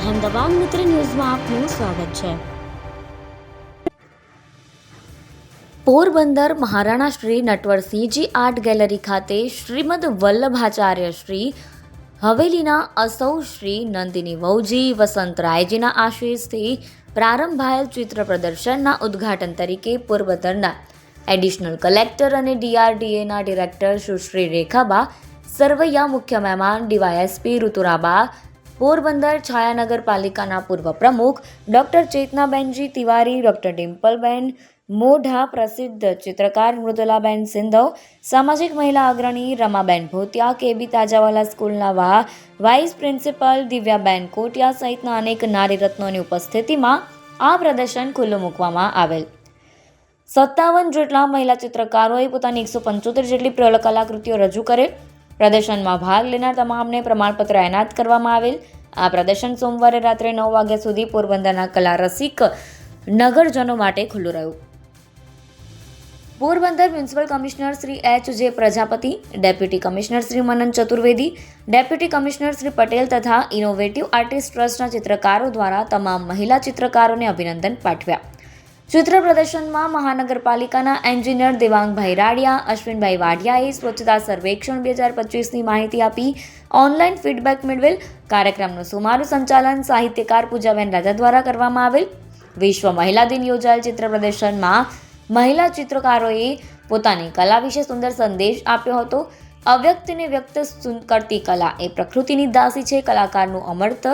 અહેમદાબાદ મિત્ર ન્યૂઝમાં આપનું સ્વાગત છે. પોરબંદર મહારાણા શ્રી નટવરસિંહજી આર્ટ ગેલેરી ખાતે શ્રીમદ વલ્લભાચાર્ય શ્રી હવેલીના અસૌ શ્રી નંદિની વહુજી વસંતરાયજીના આશીષથી પ્રારંભાયેલ ચિત્ર પ્રદર્શનના ઉદ્ઘાટન તરીકે પોરબંદરના એડિશનલ કલેક્ટર અને ડીઆરડીએના ડિરેક્ટર સુશ્રી રેખાબા, સર્વૈયા મુખ્ય મહેમાન ડીવાયએસપી ઋતુરાબા પોરબંદર છાયા નગરપાલિકાના પૂર્વ પ્રમુખ ડૉક્ટર ચેતનાબેનજી તિવારી, ડૉક્ટર ડિમ્પલબેન મોઢા, પ્રસિદ્ધ ચિત્રકાર મૃદુલાબેન સિંધવ, સામાજિક મહિલા અગ્રણી રમાબેન ભોતિયા, કેબી તાજાવાલા સ્કૂલના વા વાઇસ પ્રિન્સિપલ દિવ્યાબેન કોટિયા સહિતના અનેક નારીરત્નોની ઉપસ્થિતિમાં આ પ્રદર્શન ખુલ્લું મૂકવામાં આવેલ. સત્તાવન જેટલા મહિલા ચિત્રકારોએ પોતાની એકસો પંચોતેર જેટલી પ્રયોગ કલાકૃતિઓ રજૂ કરેલ. પ્રદર્શનમાં ભાગ લેનાર તમામને પ્રમાણપત્ર એનાયત કરવામાં આવેલ. આ પ્રદર્શન સોમવારે રાત્રે નવ વાગ્યા સુધી પોરબંદરના કલા રસિક નગરજનો માટે ખુલ્લું રહ્યું. Porbandar municipal commissioner Shri H J Prajapati, deputy commissioner Shri Manan Chaturvedi, deputy commissioner Shri Patel તથા ઇનોવેટિવ આર્ટિસ્ટ ટ્રસ્ટના ચિત્રકારો દ્વારા તમામ મહિલા ચિત્રકારોને અભિનંદન પાઠવ્યા. ચિત્ર પ્રદર્શનમાં મહાનગરપાલિકાના એન્જિનિયર દેવાંગભાઈ રાડિયા અશ્વિનભાઈ વાડિયાએ સ્વચ્છતા સર્વેક્ષણ બે હજાર પચીસની માહિતી આપી, ઓનલાઈન ફીડબેક મેળવેલ. કાર્યક્રમનું સુમારું સંચાલન સાહિત્યકાર પૂજાબેન રાજા દ્વારા કરવામાં આવેલ. વિશ્વ મહિલા દિન યોજાયેલ ચિત્ર પ્રદર્શનમાં મહિલા ચિત્રકારોએ પોતાની કલા વિશે સુંદર સંદેશ આપ્યો હતો. અવ્યક્તને વ્યક્ત કરતી કલા એ પ્રકૃતિની દાસી છે. કલાકારનું અમર્ત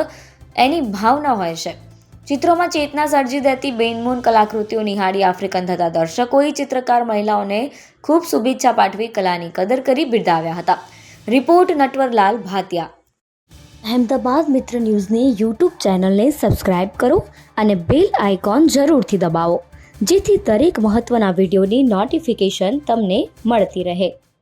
એની ભાવના હોય છે. ચિત્રોમાં ચેતના સર્જી દેતી બેનમૂન કલાકૃતિઓ નિહાળી આફ્રિકન થતા દર્શકોએ ચિત્રકાર મહિલાઓને ખૂબ શુભેચ્છા પાઠવી કલાની કદર કરી બિરદાવ્યા હતા. રિપોર્ટ નટવરલાલ ભાતિયા. અહેમદાબાદ મિત્ર ન્યૂઝની યુટ્યુબ ચેનલને સબસ્ક્રાઇબ કરો અને બેલ આઇકોન જરૂરથી દબાવો, જેથી દરેક મહત્ત્વના વિડીયોની નોટિફિકેશન તમને મળતી રહે.